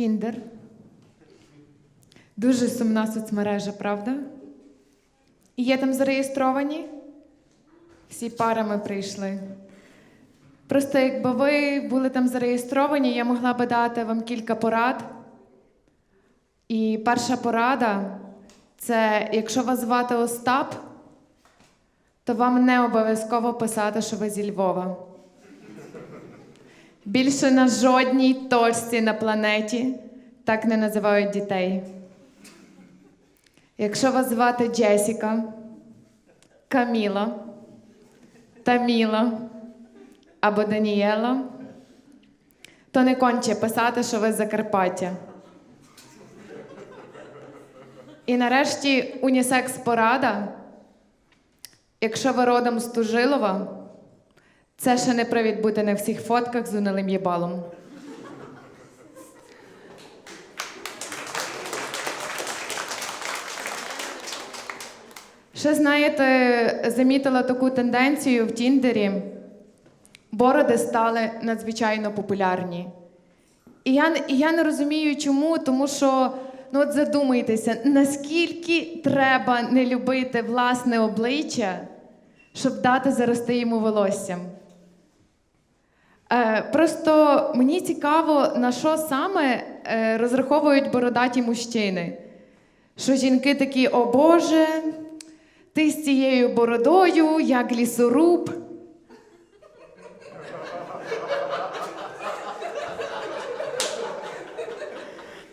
Тіндер. Дуже сумна соцмережа, правда? І є там зареєстровані? Всі парами прийшли. Просто якби ви були там зареєстровані, я могла би дати вам кілька порад. І перша порада це якщо вас звати Остап, то вам не обов'язково писати, що ви зі Львова. Більше на жодній точці на планеті так не називають дітей. Якщо вас звати Джесіка, Каміла, Таміла або Данієла, то не конче писати, що ви з Закарпаття. І нарешті унісекс порада. Якщо ви родом з Тужилова, це ще не привід бути на всіх фотках з унилим їбалом. Ще знаєте, замітила таку тенденцію в Тіндері. Бороди стали надзвичайно популярні. І я, і я не розумію, чому, тому що ну от задумайтеся, наскільки треба не любити власне обличчя, щоб дати зарости йому волоссям. Е, просто мені цікаво, на що саме е, розраховують бородаті мужчини. Що жінки такі, о Боже, ти з цією бородою, як лісоруб.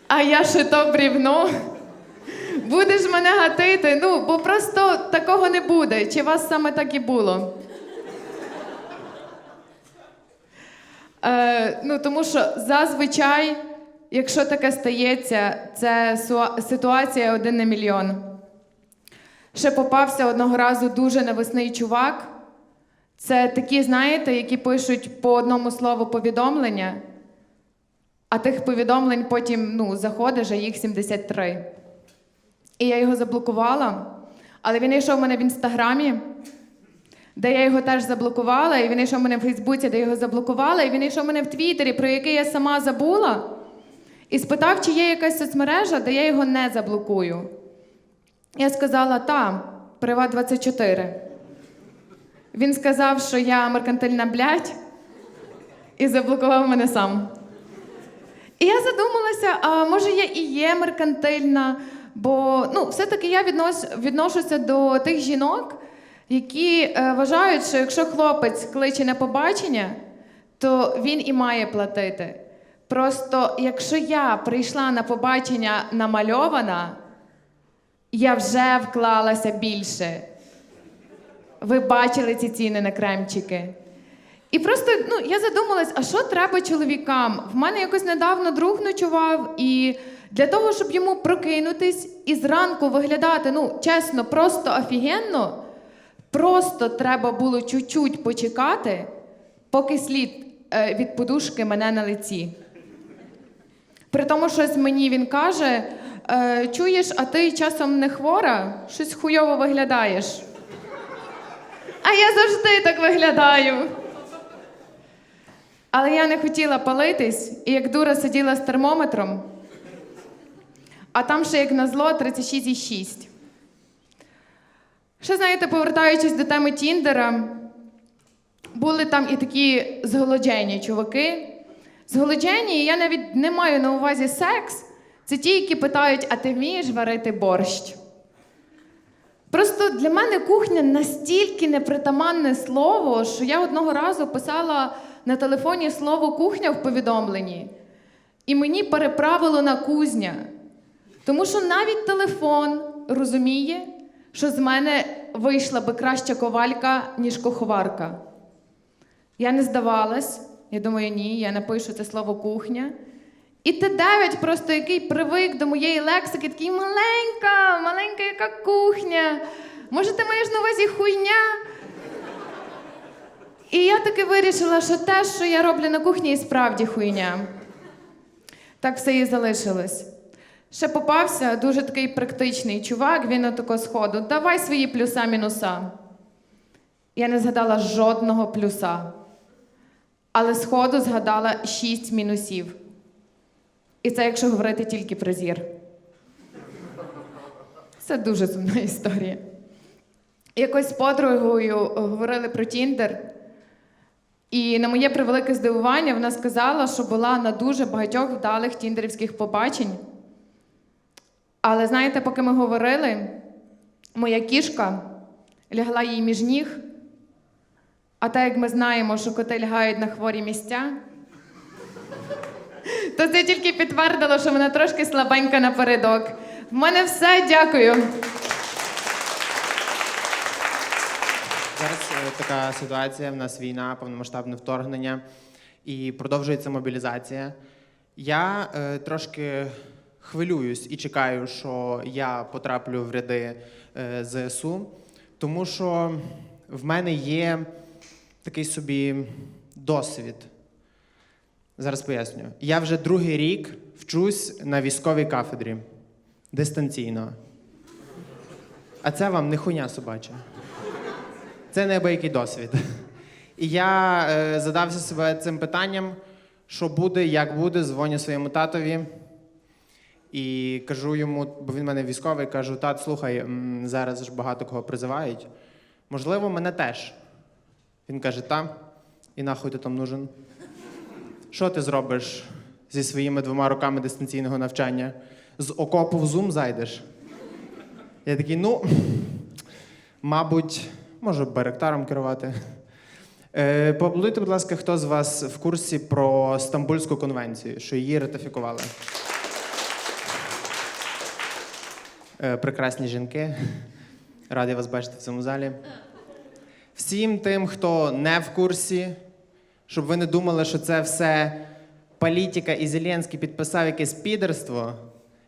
А я ще то брівно. Будеш мене гатити. Ну, бо просто такого не буде. Чи вас саме так і було? Е, ну, тому що зазвичай, якщо таке стається, це ситуація один на мільйон. Ще попався одного разу дуже навесний чувак. Це такі, знаєте, які пишуть по одному слову повідомлення, а тих повідомлень потім ну, заходиш, а їх 73. І я його заблокувала, але він йшов у мене в інстаграмі, де я його теж заблокувала, і він йшов мене в Фейсбуці, де його заблокувала, і він йшов мене в Твіттері, про який я сама забула, і спитав, чи є якась соцмережа, де я його не заблокую. Я сказала, та, Приват 24. Він сказав, що я меркантильна блядь, і заблокував мене сам. І я задумалася, а може я і є меркантильна, бо ну, все-таки я віднос, відношуся до тих жінок, які е, вважають, що якщо хлопець кличе на побачення, то він і має платити. Просто якщо я прийшла на побачення намальована, я вже вклалася більше. Ви бачили ці ціни на кремчики. І просто ну, я задумалась, а що треба чоловікам? В мене якось недавно друг ночував, і для того, щоб йому прокинутись і зранку виглядати, ну, чесно, просто офігенно, просто треба було чуть-чуть почекати, поки слід е, від подушки мене на лиці. При тому, щось мені він каже: е, чуєш, а ти часом не хвора, щось хуйово виглядаєш. А я завжди так виглядаю. Але я не хотіла палитись і як дура сиділа з термометром, а там ще, як назло, 36,6. Ще, знаєте, повертаючись до теми Тіндера, були там і такі зголоджені чуваки. Зголоджені, я навіть не маю на увазі секс. Це ті, які питають, а ти вмієш варити борщ? Просто для мене кухня настільки непритаманне слово, що я одного разу писала на телефоні слово кухня в повідомленні, і мені переправило на кузня. Тому що навіть телефон розуміє, що з мене вийшла би краща ковалька, ніж куховарка. Я не здавалась. Я думаю, ні, я напишу це слово кухня. І Т9 просто який привик до моєї лексики, такий маленька, маленька яка кухня. Може, ти маєш на увазі хуйня? І я таки вирішила, що те, що я роблю на кухні, і справді хуйня. Так все і залишилось. Ще попався дуже такий практичний чувак, він отако сходу. Давай свої плюса-мінуса. Я не згадала жодного плюса. Але сходу згадала шість мінусів. І це якщо говорити тільки про зір. Це дуже сумна історія. Якось з подругою говорили про Тіндер. І на моє превелике здивування вона сказала, що була на дуже багатьох вдалих тіндерівських побачень. Але знаєте, поки ми говорили, моя кішка лягла їй між ніг. А так як ми знаємо, що коти лягають на хворі місця, то це тільки підтвердило, що вона трошки слабенька напередок. В мене все, дякую. Зараз е, така ситуація. В нас війна, повномасштабне вторгнення і продовжується мобілізація. Я е, трошки хвилююсь і чекаю, що я потраплю в ряди е, ЗСУ, тому що в мене є такий собі досвід. Зараз поясню. Я вже другий рік вчусь на військовій кафедрі дистанційно. А це вам не хуйня собача. Це неабиякий досвід. І я е, задався себе цим питанням, що буде, як буде, дзвоню своєму татові і кажу йому, бо він в мене військовий, кажу: тат, слухай, зараз ж багато кого призивають. Можливо, мене теж. Він каже: та, і нахуй ти там нужен. Що ти зробиш зі своїми двома роками дистанційного навчання? З окопу в Zoom зайдеш? Я такий, ну, мабуть, можу беректаром керувати. Е, Поаплодуйте, будь ласка, хто з вас в курсі про Стамбульську конвенцію, що її ратифікували? Е, Прекрасні жінки. Радий вас бачити в цьому залі. Всім тим, хто не в курсі, щоб ви не думали, що це все політика і Зеленський підписав якесь підерство,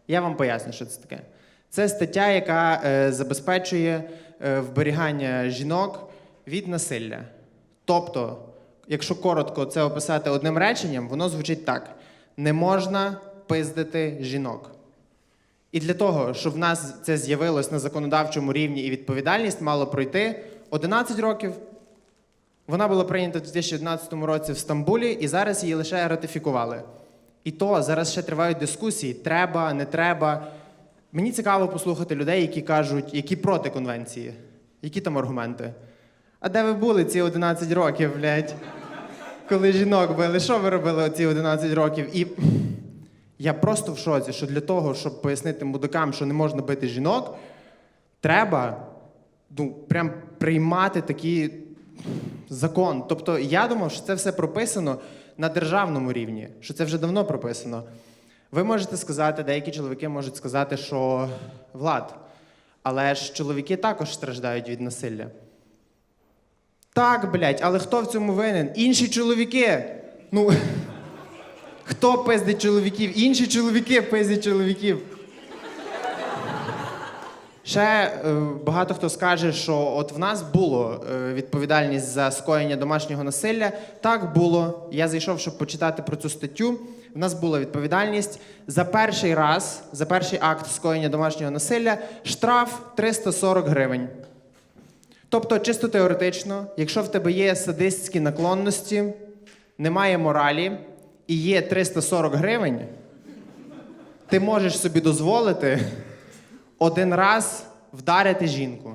я вам поясню, що це таке. Це стаття, яка е, забезпечує е, вберігання жінок від насилля. Тобто, якщо коротко це описати одним реченням, воно звучить так: не можна пиздити жінок. І для того, щоб в нас це з'явилось на законодавчому рівні і відповідальність мало пройти 11 років. Вона була прийнята в 2011 році в Стамбулі, і зараз її лише ратифікували. І то зараз ще тривають дискусії: треба, не треба. Мені цікаво послухати людей, які кажуть, які проти конвенції. Які там аргументи? А де ви були ці 11 років, блядь? Коли жінок били, що ви робили ці 11 років? І я просто в шоці, що для того, щоб пояснити мудакам, що не можна бити жінок, треба ну, прям приймати такий закон. Тобто я думав, що це все прописано на державному рівні, що це вже давно прописано. Ви можете сказати, деякі чоловіки можуть сказати, що влад, але ж чоловіки також страждають від насилля. Так, блядь, але хто в цьому винен? Інші чоловіки. Ну, хто пиздить чоловіків? Інші чоловіки пиздять чоловіків. Ще е, багато хто скаже, що от в нас було е, відповідальність за скоєння домашнього насилля. Так було. Я зайшов, щоб почитати про цю статтю. В нас була відповідальність за перший раз, за перший акт скоєння домашнього насилля, штраф 340 гривень. Тобто, чисто теоретично, якщо в тебе є садистські наклонності, немає моралі і є 340 гривень, ти можеш собі дозволити один раз вдарити жінку.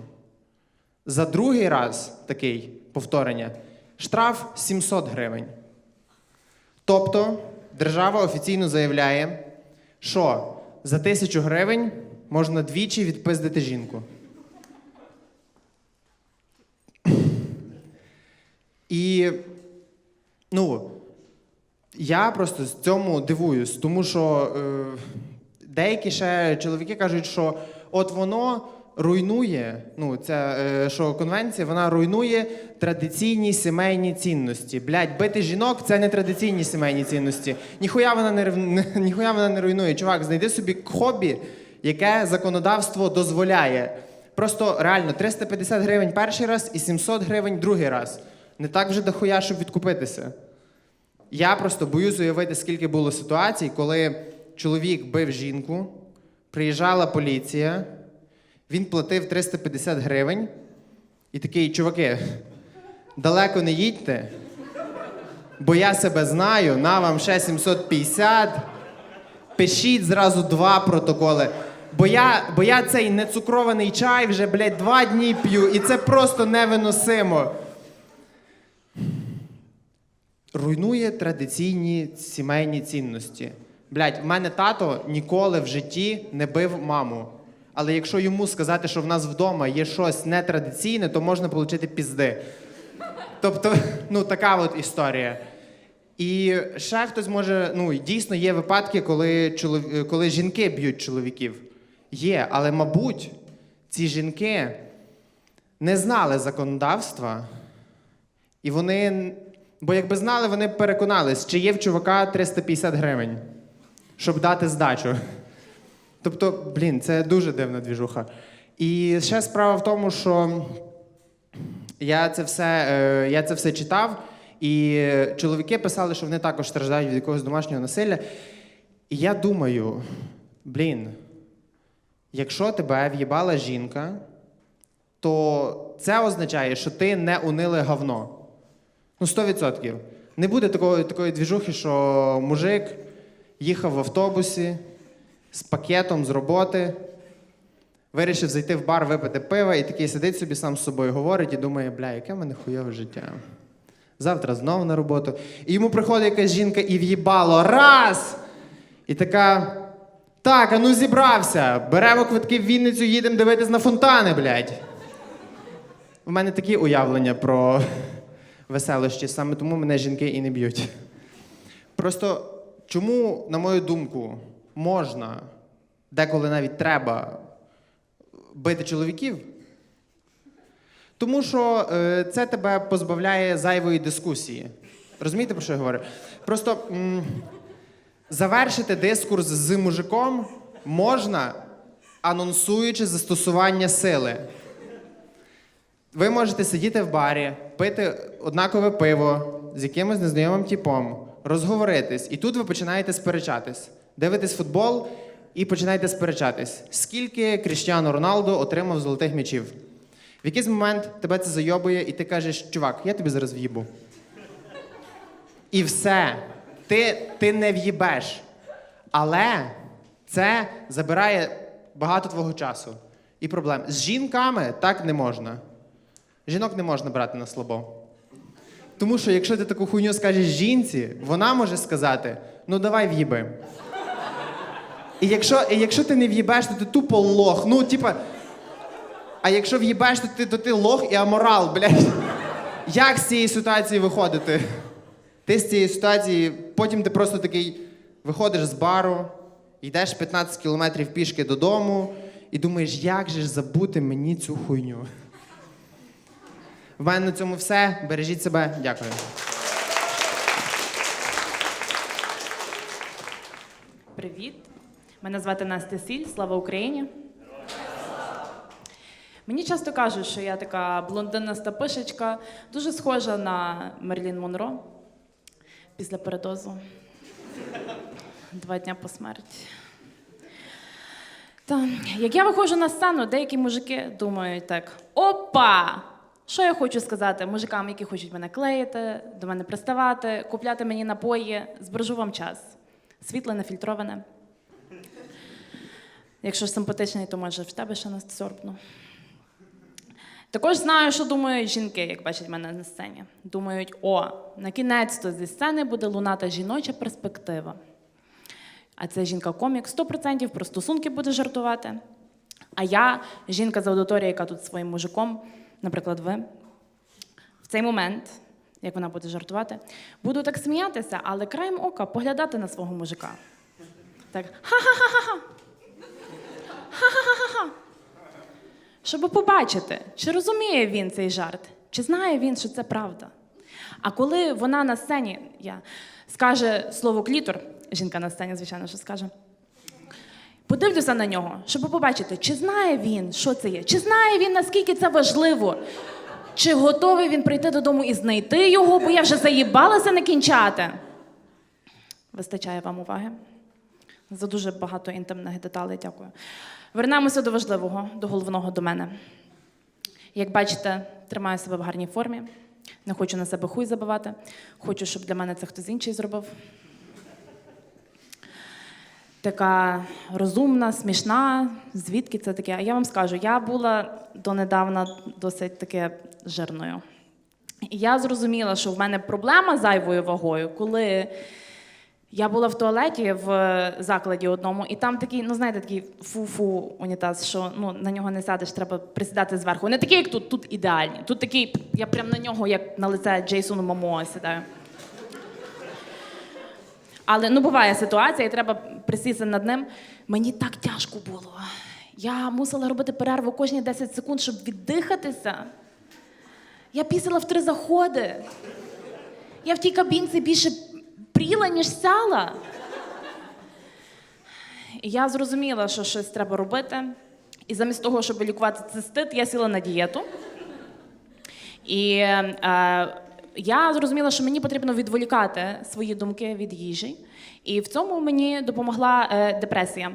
За другий раз такий повторення штраф 700 гривень. Тобто держава офіційно заявляє, що за тисячу гривень можна двічі відпиздити жінку. І ну, я просто з цьому дивуюсь, тому що е, деякі ще чоловіки кажуть, що от воно руйнує, ну, ця, е, що конвенція вона руйнує традиційні сімейні цінності. Блядь, бити жінок це не традиційні сімейні цінності. Ніхуя вона не, ніхуя вона не руйнує. Чувак, знайди собі хобі, яке законодавство дозволяє. Просто реально 350 гривень перший раз і 700 гривень другий раз. Не так вже дохуя, щоб відкупитися. Я просто боюсь уявити, скільки було ситуацій, коли чоловік бив жінку, приїжджала поліція, він платив 350 гривень і такий, чуваки, далеко не їдьте, бо я себе знаю, на вам ще 750. Пишіть зразу два протоколи. Бо я, бо я цей нецукрований чай вже, блядь, два дні п'ю, і це просто невиносимо. Руйнує традиційні сімейні цінності. Блядь, в мене тато ніколи в житті не бив маму. Але якщо йому сказати, що в нас вдома є щось нетрадиційне, то можна отримати пізди. Тобто, ну така от історія. І ще хтось може, ну дійсно є випадки, коли, чолов... коли жінки б'ють чоловіків. Є, але, мабуть, ці жінки не знали законодавства, і вони, бо якби знали, вони б переконались, чи є в чувака 350 гривень, щоб дати здачу. Тобто, блін, це дуже дивна двіжуха. І ще справа в тому, що я це все, е, я це все читав, і чоловіки писали, що вони також страждають від якогось домашнього насилля. І я думаю, блін, якщо тебе в'їбала жінка, то це означає, що ти не униле говно. Ну, 100%. Не буде такої, такої двіжухи, що мужик їхав в автобусі з пакетом з роботи, вирішив зайти в бар, випити пива, і такий сидить собі сам з собою говорить і думає, бля, яке в мене хуйове життя. Завтра знову на роботу. І йому приходить якась жінка і в'їбало раз! І така. Так, а ну зібрався. Беремо квитки в Вінницю, їдемо дивитись на фонтани, блядь. У мене такі уявлення про веселощі, саме тому мене жінки і не б'ють. Просто чому, на мою думку, можна, деколи навіть треба бити чоловіків? Тому що е, це тебе позбавляє зайвої дискусії. Розумієте, про що я говорю? Просто м, завершити дискурс з мужиком можна, анонсуючи застосування сили. Ви можете сидіти в барі, пити однакове пиво з якимось незнайомим типом, розговоритись, і тут ви починаєте сперечатись. Дивитесь футбол і починаєте сперечатись. Скільки Кріштіану Роналдо отримав золотих м'ячів? В якийсь момент тебе це зайобує, і ти кажеш, чувак, я тобі зараз в'їбу. І все. Ти, ти не в'їбеш. Але це забирає багато твого часу і проблем. З жінками так не можна. Жінок не можна брати на слабо. Тому що якщо ти таку хуйню скажеш жінці, вона може сказати: ну давай в'їби. І якщо, і якщо ти не в'їбеш, то ти тупо лох. Ну, типа. А якщо в'їбеш, то ти, то ти лох і аморал, блядь. Як з цієї ситуації виходити? Ти з цієї ситуації, потім ти просто такий виходиш з бару, йдеш 15 кілометрів пішки додому і думаєш, як же ж забути мені цю хуйню. В мене на цьому все. Бережіть себе. Дякую. Привіт. Мене звати Настя Сіль. Слава Україні. Мені часто кажуть, що я така блондинаста пишечка, дуже схожа на Мерлін Монро після передозу. Два дня по смерті. Та, як я виходжу на сцену, деякі мужики думають так: опа! Що я хочу сказати мужикам, які хочуть мене клеїти, до мене приставати, купляти мені напої, збережу вам час. Світле нефільтроване. Якщо ж симпатичний, то може в тебе ще нас сорбну. Також знаю, що думають жінки, як бачать мене на сцені. Думають, о, на кінець-то зі сцени буде лунати жіноча перспектива. А це жінка-комік 100% про стосунки буде жартувати. А я, жінка з аудиторії, яка тут своїм мужиком, наприклад, ви, в цей момент, як вона буде жартувати, буду так сміятися, але краєм ока поглядати на свого мужика. Так, ха-ха-ха-ха. Ха-ха-ха-ха. Щоб побачити, чи розуміє він цей жарт, чи знає він, що це правда. А коли вона на сцені я, скаже слово клітор, жінка на сцені, звичайно, що скаже. Подивлюся на нього, щоб побачити, чи знає він, що це є, чи знає він, наскільки це важливо, чи готовий він прийти додому і знайти його, бо я вже заїбалася не кінчати. Вистачає вам уваги. За дуже багато інтимних деталей, дякую. Вернемося до важливого, до головного до мене. Як бачите, тримаю себе в гарній формі. Не хочу на себе хуй забивати. Хочу, щоб для мене це хтось інший зробив. Така розумна, смішна. Звідки це таке? А я вам скажу, я була донедавна досить таки жирною. І я зрозуміла, що в мене проблема з зайвою вагою, коли я була в туалеті в закладі одному, і там такий, ну знаєте, такий фу-фу унітаз, що ну, на нього не сядеш, треба присідати зверху. Не такий, як тут, тут ідеальні. Тут такий, я прям на нього, як на лице Джейсону Момоа сідаю. Але ну буває ситуація, і треба присісти над ним. Мені так тяжко було. Я мусила робити перерву кожні 10 секунд, щоб віддихатися. Я пісила в три заходи. Я в тій кабінці більше пріла, ніж сяла. І я зрозуміла, що щось треба робити. І замість того, щоб лікувати цистит, я сіла на дієту. І е, я зрозуміла, що мені потрібно відволікати свої думки від їжі. І в цьому мені допомогла е, депресія.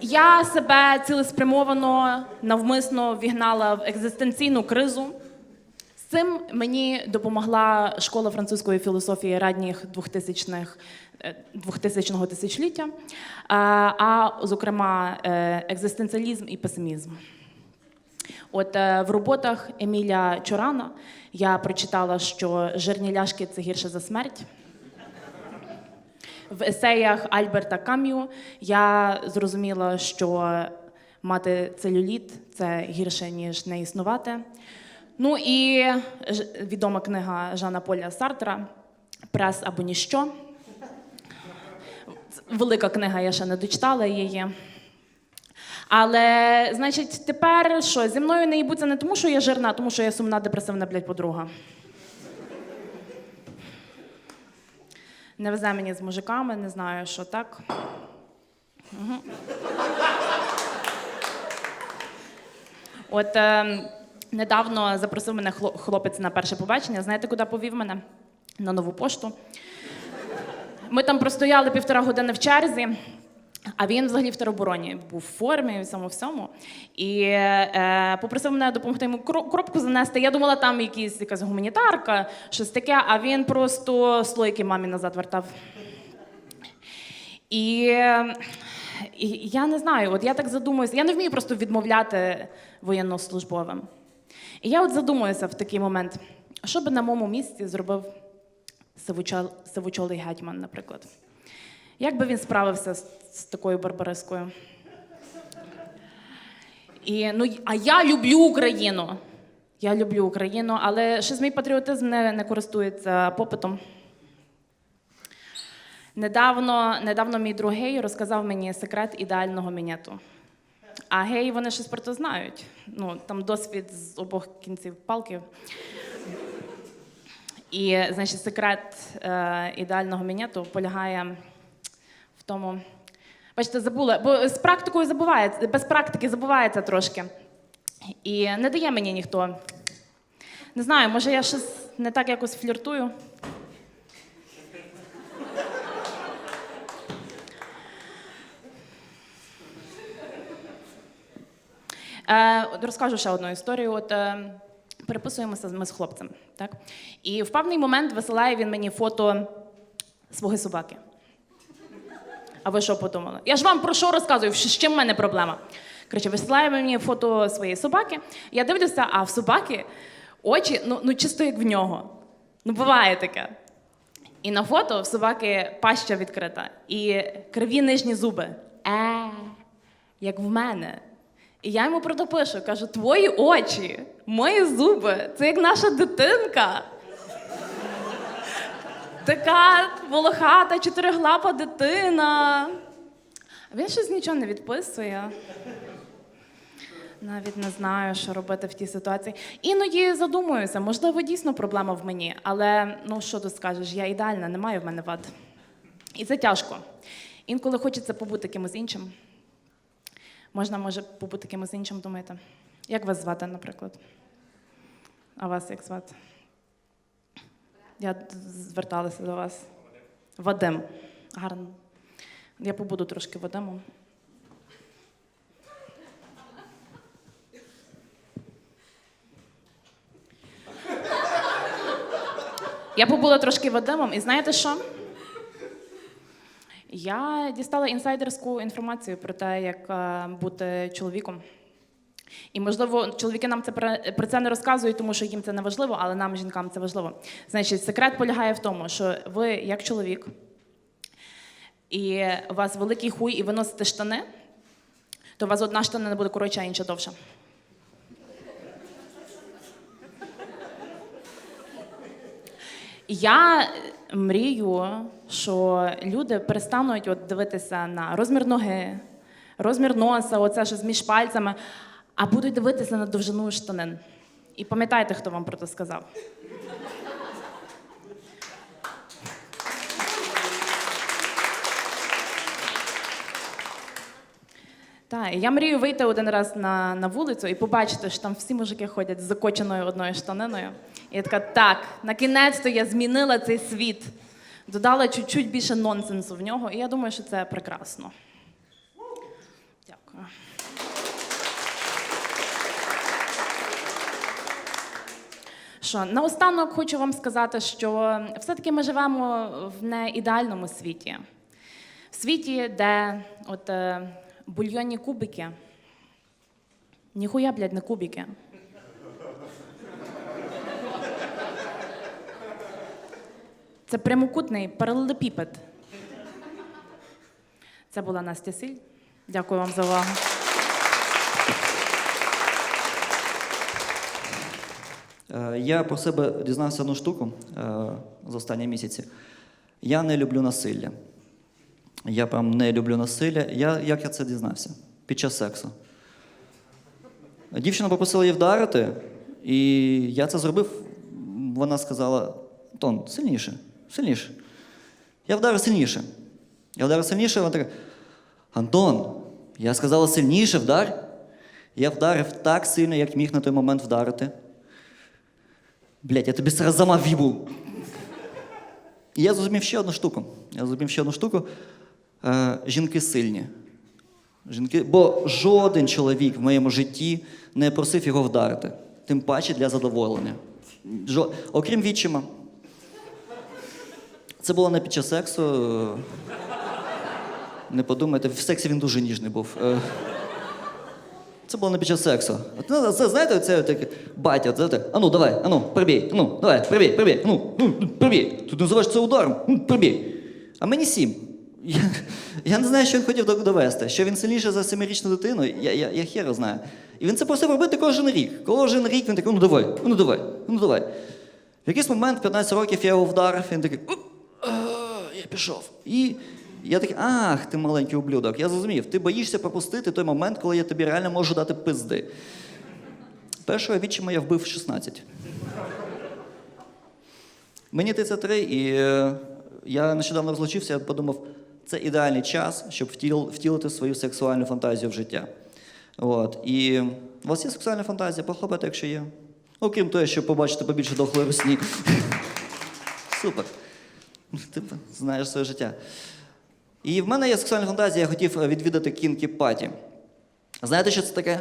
Я себе цілеспрямовано, навмисно вігнала в екзистенційну кризу. З цим мені допомогла школа французької філософії ранніх 2000-х, е, 2000-го тисячоліття, а, а зокрема е, екзистенціалізм і песимізм. От е, в роботах Еміля Чорана я прочитала, що жирні ляшки це гірше за смерть. В есеях Альберта Кам'ю я зрозуміла, що мати целюліт це гірше, ніж не існувати. Ну і відома книга Жана Поля Сартра Прес або ніщо. Велика книга, я ще не дочитала її. Але, значить, тепер що, зі мною не їбуться не тому, що я жирна, а тому що я сумна, депресивна, блядь, подруга. Не везе мені з мужиками, не знаю, що так. Мгм. От е, недавно запросив мене хлопець на перше побачення. Знаєте, куди повів мене? На нову пошту. Ми там простояли півтора години в черзі, а він взагалі в теробороні був в формі і всьому всьому. І е, попросив мене допомогти йому коробку занести. Я думала, там якісь, якась гуманітарка, щось таке, а він просто слойки мамі назад вертав. І, і я не знаю, от я так задумуюся, я не вмію просто відмовляти воєннослужбовим. І я от задумуюся в такий момент, що би на моєму місці зробив сивочол, сивочолий гетьман, наприклад. Як би він справився з, з такою барбарискою? І, ну, а я люблю Україну. Я люблю Україну, але щось мій патріотизм не, не користується попитом. Недавно, недавно мій друг гей розказав мені секрет ідеального мінету. А геї вони щось про це знають. Ну, там досвід з обох кінців палки. І, значить, секрет е, ідеального мінету полягає тому. Бачите, забула, бо з практикою забувається, без практики забувається трошки. І не дає мені ніхто. Не знаю, може я щось не так якось фліртую. Е, розкажу ще одну історію. От е, переписуємося ми з хлопцем, так? І в певний момент висилає він мені фото свого собаки. А ви що подумали? Я ж вам про що розказую? З чим в мене проблема? Коротше, висилає мені фото своєї собаки. Я дивлюся, а в собаки очі, ну, ну чисто як в нього. Ну, буває таке. І на фото в собаки паща відкрита і криві нижні зуби. Е, як в мене. І я йому про кажу: твої очі, мої зуби, це як наша дитинка. Така волохата, чотириглапа дитина. Він щось нічого не відписує. Навіть не знаю, що робити в тій ситуації. Іноді задумуюся, можливо, дійсно проблема в мені, але ну що ти скажеш, я ідеальна, немає в мене вад. І це тяжко. Інколи хочеться побути кимось іншим. Можна, може, побути кимось іншим, думаєте? Як вас звати, наприклад? А вас як звати? Я зверталася до вас. Вадим. Гарно. Я побуду трошки Вадимом. Я побула трошки Вадимом, і знаєте що? Я дістала інсайдерську інформацію про те, як е, бути чоловіком. І, можливо, чоловіки нам це про, це не розказують, тому що їм це не важливо, але нам, жінкам, це важливо. Значить, секрет полягає в тому, що ви, як чоловік, і у вас великий хуй, і ви носите штани, то у вас одна штана не буде коротша, а інша довша. Я мрію, що люди перестануть от дивитися на розмір ноги, розмір носа, оце що між пальцями, а будуть дивитися на довжину штанин. І пам'ятайте, хто вам про це сказав. Так, я мрію вийти один раз на, на вулицю і побачити, що там всі мужики ходять з закоченою одною штаниною. І я така, так, на кінець-то я змінила цей світ. Додала чуть-чуть більше нонсенсу в нього, і я думаю, що це прекрасно. Дякую. Що наостанок хочу вам сказати, що все-таки ми живемо в не ідеальному світі. В світі, де от е, бульйонні кубики. Ніхуя, блядь, не кубики. Це прямокутний паралелепіпед. Це була Настя Сіль. Дякую вам за увагу. Я про себе дізнався одну штуку е, за останні місяці. Я не люблю насилля. Я прям не люблю насилля. Я, як я це дізнався? Під час сексу. Дівчина попросила її вдарити, і я це зробив. Вона сказала: Тон, сильніше, сильніше. Я вдарив сильніше. Я вдарив сильніше, вона така: Антон, я сказала сильніше, вдар. Я вдарив так сильно, як міг на той момент вдарити. Блять, я тобі зараз зама в'їбу. І я зрозумів ще одну штуку. Я зрозумів ще одну штуку. Е, жінки сильні. Жінки, бо жоден чоловік в моєму житті не просив його вдарити. Тим паче для задоволення. Жо... Окрім відчима. Це було не під час сексу. е, Не подумайте, в сексі він дуже ніжний був. Е, це було не під час сексу. От, ну, це, знаєте, це таке батя, так, ану, давай, ану, прибій, ну, давай, прибій, прибій, ну, ну, прибій. Тут називаєш це ударом, ну, прибій. А мені сім. Я, я не знаю, що він хотів довести. Що він сильніше за семирічну дитину, я, я, я хіро знаю. І він це просив робити кожен рік. Кожен рік він такий, ну давай, ну давай, ну давай. В якийсь момент, 15 років, я його вдарив, він такий, я пішов. І я такий, ах, ти маленький ублюдок. Я зрозумів, ти боїшся пропустити той момент, коли я тобі реально можу дати пизди. Першого відчима я вбив 16. Мені 33, і е, я нещодавно розлучився, я подумав, це ідеальний час, щоб втілити свою сексуальну фантазію в життя. От. І у вас є сексуальна фантазія, похлопайте, якщо є. Окрім того, щоб побачити побільше дохлої русні. Супер. Ти знаєш своє життя. І в мене є сексуальна фантазія, я хотів е, відвідати кінкі паті. Знаєте, що це таке?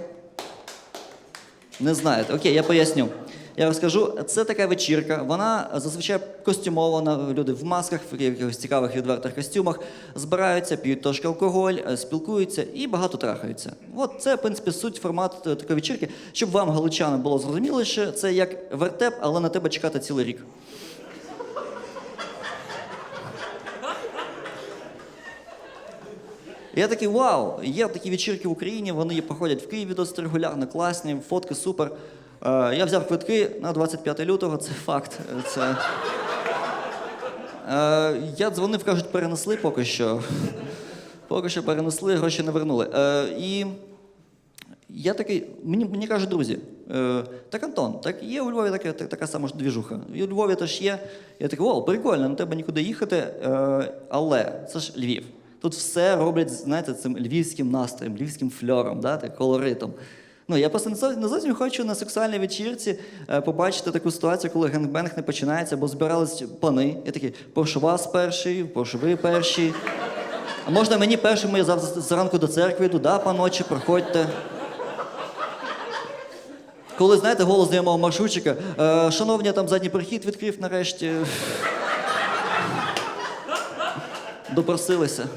Не знаєте. Окей, я поясню. Я розкажу, це така вечірка. Вона зазвичай костюмована. Люди в масках, в якихось цікавих відвертих костюмах збираються, п'ють трошки алкоголь, е, спілкуються і багато трахаються. От це, в принципі, суть формат такої вечірки, щоб вам, галичани, було зрозуміло, що це як вертеп, але на тебе чекати цілий рік. Я такий, вау, є такі вечірки в Україні, вони проходять в Києві досить регулярно, класні, фотки супер. Е, я взяв квитки на 25 лютого, це факт. Це... Е, я дзвонив, кажуть, перенесли поки що. Поки що перенесли, гроші не вернули. Е, і я такий, мені, мені кажуть, друзі, так Антон, так є у Львові така, така сама ж двіжуха. У Львові теж є. Я такий, вау, прикольно, не треба нікуди їхати. Але це ж Львів. Тут все роблять, знаєте, цим львівським настроєм, львівським фльором, да, так, колоритом. Ну, я просто не зовсім- хочу на сексуальній вечірці е, побачити таку ситуацію, коли генгбенг не починається, бо збирались пани. Я такий, прошу вас перший, прошу ви перші. А можна мені першому, я завтра зранку до церкви йду, да, паночі, проходьте. Коли, знаєте, голос знайомого маршрутчика, е, шановні, там задній прохід відкрив нарешті. Допросилися.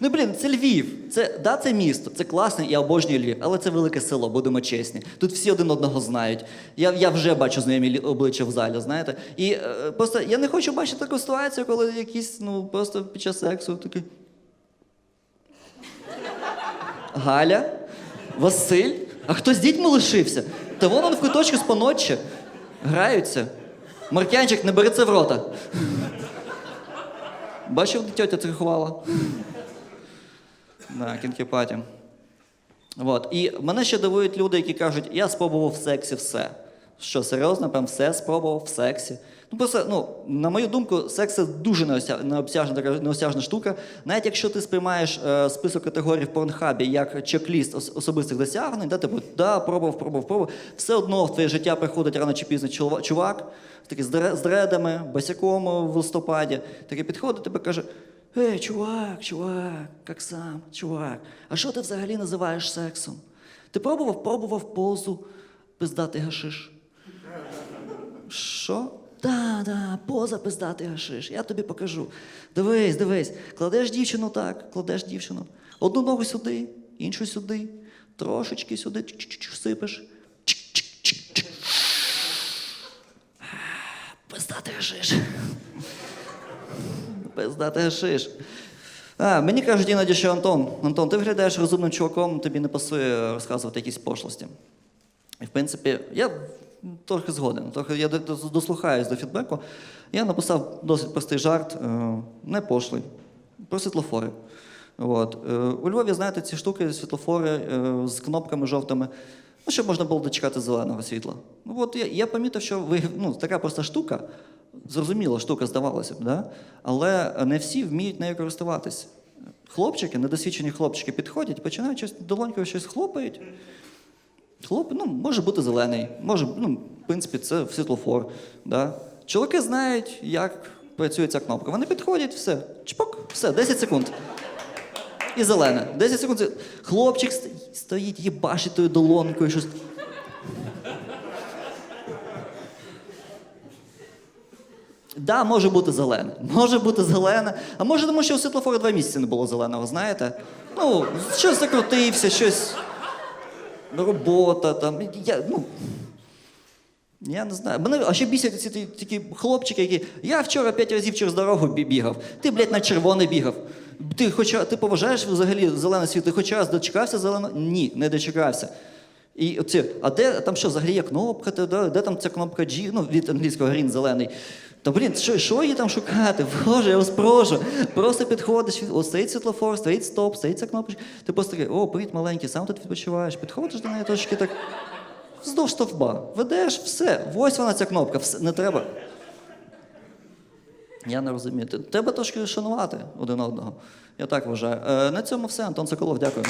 Ну, блін, це Львів. Це, да, це місто, це класне, я обожнюю Львів, але це велике село, будемо чесні. Тут всі один одного знають. Я, я вже бачу знайомі обличчя в залі, знаєте. І е, просто я не хочу бачити таку ситуацію, коли якісь, ну, просто під час сексу такий. Галя, Василь, а хто з дітьми лишився? Та вон он в куточку з поночі. Граються. Маркянчик, не бери це в рота. Бачив, де тьотя трихувала? Да, кінкіпаті. От. І мене ще дивують люди, які кажуть, я спробував в сексі все. Що, серйозно, прям все спробував в сексі. Ну, просто, ну, на мою думку, секс це дуже необсяжна, така неосяжна штука. Навіть якщо ти сприймаєш е, список категорій в порнхабі як чек-ліст ос- особистих досягнень, да, типу, да, пробував, пробував, пробував, все одно в твоє життя приходить рано чи пізно чувак, такий з дредами, босяком в листопаді, такий підходить, тебе каже. Ей, чувак, чувак, як сам, чувак, а що ти взагалі називаєш сексом? Ти пробував, пробував позу пиздати гашиш. Що? Да, да, поза пиздати гашиш. Я тобі покажу. Дивись, дивись, кладеш дівчину так, кладеш дівчину. Одну ногу сюди, іншу сюди, трошечки сюди, чик-чик-чик, сипеш. Чик-чик-чик-чик. Пиздати гашиш. Пиздати гашиш. А, мені кажуть іноді, що Антон, Антон, ти виглядаєш розумним чуваком, тобі не пасує розказувати якісь пошлості. І в принципі, я трохи згоден, трохи я до- до- дослухаюсь до фідбеку. Я написав досить простий жарт, е, не пошлий, про світлофори. От. Е, У Львові, знаєте, ці штуки, світлофори е, з кнопками жовтими, ну, щоб можна було дочекати зеленого світла. От я, я помітив, що ви, ну, така проста штука, зрозуміла штука, здавалося б, да? але не всі вміють нею користуватись. Хлопчики, недосвідчені хлопчики підходять, починають щось долонькою щось хлопають. Хлоп, ну, може бути зелений, може, ну, в принципі, це світлофор. Да? Чоловіки знають, як працює ця кнопка. Вони підходять, все, чпок, все, 10 секунд. І зелене. 10 секунд. Хлопчик стоїть, їбашить тою долонкою, щось. Да, може бути зелене. Може бути зелене. А може, тому що у світлофору два місяці не було зеленого, знаєте? Ну, щось закрутився, щось робота там. Я, ну, я не знаю. Мене, а ще бісять ці такі хлопчики, які. Я вчора п'ять разів через дорогу бігав. Ти, блядь, на червоне бігав. Ти хоча ти поважаєш взагалі зелене світло? Ти хоч раз дочекався зеленого? Ні, не дочекався. І оці, а де там що, взагалі є кнопка? Де, де там ця кнопка G, ну, від англійського green зелений. Та блін, що, що її там шукати? Боже, я вас прошу. Просто підходиш, от стоїть світлофор, стоїть стоп, стоїть ця кнопочка. Ти просто такий, о, привіт, маленький, сам тут відпочиваєш. Підходиш до неї трошки так вздовж стовба. Ведеш, все. Ось вона ця кнопка, все, не треба. Я не розумію. Треба трошки шанувати один одного. Я так вважаю. Е, на цьому все. Антон Соколов, дякую.